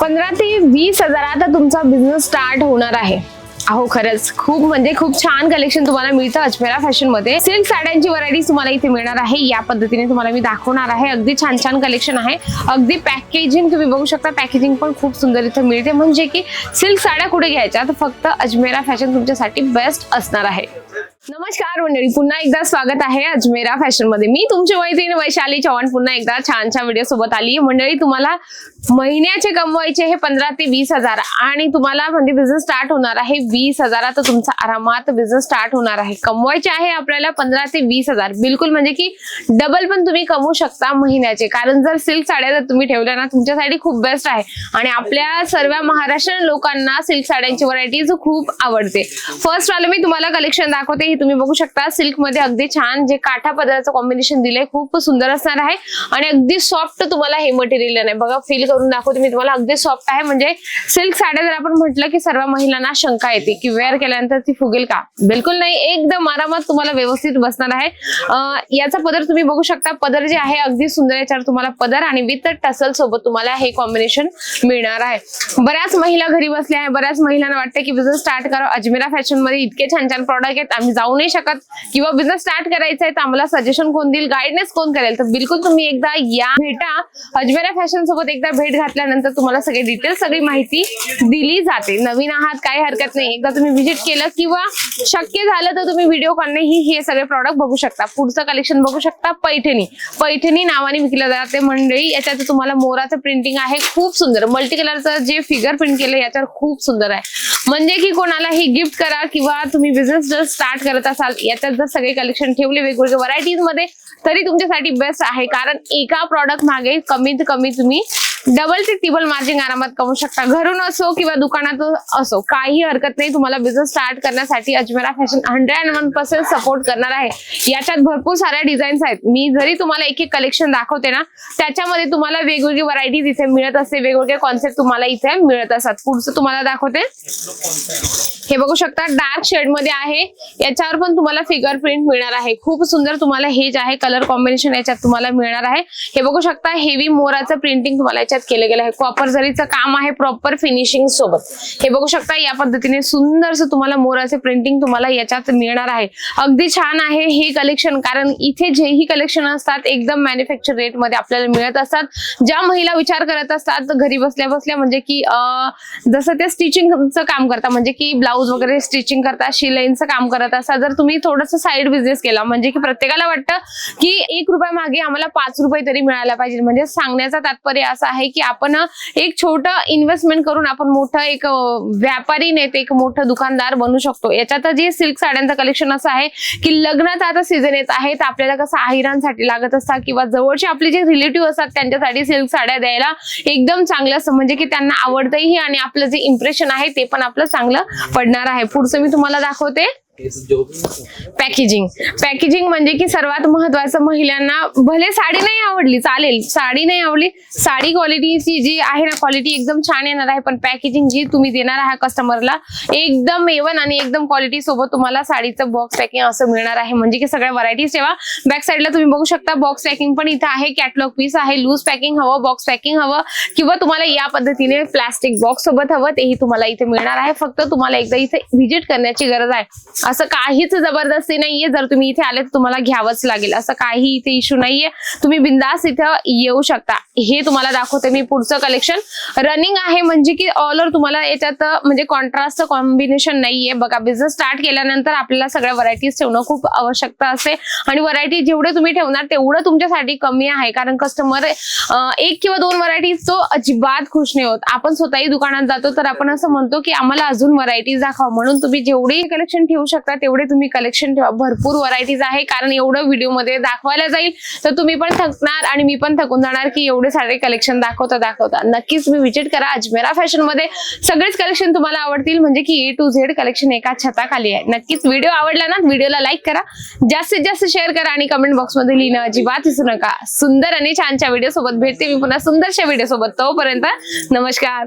पंधरा ते वीस हजारात तुमचा बिझनेस स्टार्ट होणार आहे. अहो खरंच खूप म्हणजे खूप छान कलेक्शन तुम्हाला मिळतं अजमेरा फॅशनमध्ये. सिल्क साड्यांची व्हरायटी तुम्हाला इथे मिळणार आहे. या पद्धतीने तुम्हाला मी दाखवणार आहे. अगदी छान छान कलेक्शन आहे. अगदी पॅकेजिंग तुम्ही बघू शकता. पॅकेजिंग पण खूप सुंदर इथे मिळते. म्हणजे की सिल्क साड्या कुठे घ्यायच्या? तर फक्त अजमेरा फॅशन तुमच्यासाठी बेस्ट असणार आहे. नमस्कार मंडळी पुन्हा एकदा स्वागत आहे अजमेरा फॅशनमध्ये. मी तुमची मैत्रीण वैशाली चव्हाण पुन्हा एकदा छान छान व्हिडिओ सोबत आली. मंडळी तुम्हाला महिन्याचे कमवायचे हे पंधरा ते वीस हजार आणि तुम्हाला म्हणजे बिझनेस स्टार्ट होणार आहे वीस हजारात. तुमचा आरामात बिझनेस स्टार्ट होणार आहे. कमवायचे आहे आपल्याला पंधरा ते वीस हजार. बिलकुल म्हणजे की डबल पण तुम्ही कमवू शकता महिन्याचे. कारण जर सिल्क साड्या जर तुम्ही ठेवल्या ना तुमच्यासाठी खूप बेस्ट आहे. आणि आपल्या सर्व महाराष्ट्रीयन लोकांना सिल्क साड्यांची व्हरायटीज खूप आवडते. फर्स्ट वाले मी तुम्हाला कलेक्शन दाखवते. तुम्ही बघू शकता सिल्कमध्ये अगदी छान जे काठा पदराचं कॉम्बिनेशन दिलंय खूप सुंदर असणार आहे. आणि अगदी सॉफ्ट तुम्हाला हे मटेरियल नाही. बघा फील करून दाखवते मी तुम्हाला. अगदी सॉफ्ट आहे. म्हणजे सिल्क साड्या जर आपण म्हटलं की सर्व महिलांना शंका येते की वेअर केल्यानंतर ती फुगेल का? बिलकुल नाही. एकदम आरामात तुम्हाला व्यवस्थित बसणार आहे. याचा पदर तुम्ही बघू शकता. पदर जे आहे अगदी सुंदर याच्यावर तुम्हाला पदर आणि विथ टसल सोबत तुम्हाला हे कॉम्बिनेशन मिळणार आहे. बऱ्याच महिला घरी बसल्या आहे बऱ्याच महिलांना वाटतं की बिझनेस स्टार्ट करा. अजमेरा फॅशनमध्ये इतके छान छान प्रॉडक्ट आहेत. आम्ही जाऊ नाही शकत किंवा बिझनेस स्टार्ट करायचा आहे तर आम्हाला सजेशन कोण देईल? गाईडनेस कोण करेल? तर बिलकुल तुम्ही एकदा या भेटा. अजमेरा फॅशन सोबत एकदा भेट घातल्यानंतर तुम्हाला सगळे डिटेल सगळी माहिती दिली जाते. नवीन आहात काही हरकत नाही. एकदा तुम्ही व्हिजिट केलं किंवा शक्य झालं तर तुम्ही व्हिडिओ कॉलनेही हे सगळे प्रॉडक्ट बघू शकता. पुढचं कलेक्शन बघू शकता. पैठणी. पैठणी नावाने विकलं जाते मंडळी. याच्यात तुम्हाला मोराचं प्रिंटिंग आहे. खूप सुंदर. मल्टी कलरचं जे फिगर प्रिंट केलं याच्यावर खूप सुंदर आहे. म्हणजे की कोणालाही गिफ्ट करा किंवा तुम्ही बिझनेस जर स्टार्ट करत असाल याच्यात जर सगळे कलेक्शन ठेवले वेगवेगळ्या व्हरायटीजमध्ये तरी तुमच्यासाठी बेस्ट आहे. कारण एका प्रॉडक्ट मागे कमीत कमी तुम्ही डबल ते टिबल मार्जिन आरामात कमवू शकता. घरून असो किंवा दुकानात असो काही हरकत नाही. तुम्हाला बिझनेस स्टार्ट करण्यासाठी Ajmera fashion hundred and one percent support करणार आहे. याच्यात भरपूर साऱ्या डिझाईन्स आहेत. मी जरी तुम्हाला एक एक कलेक्शन दाखवते ना त्याच्यामध्ये तुम्हाला वेगवेगळी व्हरायटीज इथे मिळत असते. वेगवेगळे कॉन्सेप्ट तुम्हाला इथे मिळत असतात. पुढचं तुम्हाला दाखवते. हे बघू शकता डार्क शेडमध्ये आहे. याच्यावर पण तुम्हाला फिगर प्रिंट मिळणार आहे. खूप सुंदर तुम्हाला हे जे आहे कलर कॉम्बिनेशन याच्यात तुम्हाला मिळणार आहे. हे बघू शकता हेवी मोराचं प्रिंटिंग तुम्हाला याच्यात केलं गेलं. आहे कॉपर झरीचं काम आहे प्रॉपर फिनिशिंग सोबत. हे बघू शकता या पद्धतीने सुंदरसं तुम्हाला मोराचे प्रिंटिंग तुम्हाला याच्यात मिळणार आहे. अगदी छान आहे हे कलेक्शन कारण इथे जेही कलेक्शन असतात एकदम मॅन्युफॅक्चर रेटमध्ये आपल्याला मिळत असतात. ज्या महिला विचार करत असतात घरी बसल्या बसल्या म्हणजे की जसं त्या स्टिचिंगचं काम करता म्हणजे की ब्लाऊज वगैरे स्टिचिंग करता शिलाईनचं काम करत असता जर तुम्ही थोडस साईड बिझनेस केला म्हणजे की प्रत्येकाला वाटतं की एक रुपया मागे आम्हाला पाच रुपये तरी मिळायला पाहिजे. म्हणजे सांगण्याचा तात्पर्य असा आहे की आपण एक छोटं इन्व्हेस्टमेंट करून आपण मोठं एक व्यापारी नेते एक मोठं दुकानदार बनू शकतो. याच्यात जे सिल्क साड्यांचं कलेक्शन असं आहे की लग्नाचा आता सीझन येत आहे तर आपल्याला कसं आहिरांसाठी लागत असतात किंवा जवळचे आपले जे रिलेटिव्ह असतात त्यांच्यासाठी सिल्क साड्या द्यायला एकदम चांगलं असं म्हणजे की त्यांना आवडतंही आणि आपलं जे इम्प्रेशन आहे ते पण आपलं चांगलं पडणार आहे. पुढचं मी तुम्हाला दाखवते. पॅकेजिंग पॅकेजिंग म्हणजे की सर्वात महत्वाचं महिलांना भले साडी नाही आवडली चालेल. साडी नाही आवडली साडी क्वालिटीची जी आहे ना क्वालिटी एकदम छान येणार आहे. पण पॅकेजिंग जी तुम्ही देणार आहात कस्टमरला एकदम एवन आणि एकदम क्वालिटी सोबत तुम्हाला साडीचं बॉक्स पॅकिंग असं मिळणार आहे. म्हणजे की सगळ्या व्हरायटीज ठेवा. बॅक साईडला तुम्ही बघू शकता बॉक्स पॅकिंग पण इथं आहे. कॅटलॉग पीस आहे. लूज पॅकिंग हवं बॉक्स पॅकिंग हवं. किंवा तुम्हाला या पद्धतीने प्लास्टिक बॉक्स सोबत हवं तेही तुम्हाला इथे मिळणार आहे. फक्त तुम्हाला एकदा इथे व्हिजिट करण्याची गरज आहे. असं काहीच जबरदस्ती नाहीये. जर तुम्ही इथे आले तर तुम्हाला घ्यावंच लागेल. असं काही इथे इश्यू नाहीये. तुम्ही बिंदास इथं येऊ शकता. हे तुम्हाला दाखवते मी पुढचं कलेक्शन रनिंग आहे म्हणजे की ऑल ओव्हर तुम्हाला याच्यात म्हणजे कॉन्ट्रास्ट कॉम्बिनेशन नाहीये. बघा बिझनेस स्टार्ट केल्यानंतर आपल्याला सगळ्या व्हरायटीज ठेवणं खूप आवश्यकता असते. आणि व्हरायटी जेवढे तुम्ही ठेवणार तेवढं तुमच्यासाठी कमी आहे. कारण कस्टमर एक किंवा दोन व्हरायटीज तो अजिबात खुश नाही होत. आपण स्वतःही दुकानात जातो तर आपण असं म्हणतो की आम्हाला अजून व्हरायटीज दाखवा. म्हणून तुम्ही जेवढेही कलेक्शन ठेवू शकता तेवढे तुम्ही कलेक्शन ठेवा. भरपूर व्हरायटीज आहे कारण एवढं व्हिडिओमध्ये दाखवायला जाईल. तर तुम्ही पण थकणार आणि मी पण थकून जाणार की एवढे सारे कलेक्शन दाखवता दाखवता. नक्कीच मी विजिट करा अजमेरा फॅशनमध्ये. सगळेच कलेक्शन तुम्हाला आवडतील म्हणजे की ए टू झेड कलेक्शन एका छताखाली आहे. नक्कीच व्हिडिओ आवडला ना व्हिडिओला लाईक करा. जास्तीत जास्त शेअर करा आणि कमेंट बॉक्समध्ये लिहिणं अजिबात विसरू नका. सुंदर आणि छानच्या व्हिडिओ सोबत भेटते मी पुन्हा सुंदरशा व्हिडिओ सोबत. तोपर्यंत नमस्कार.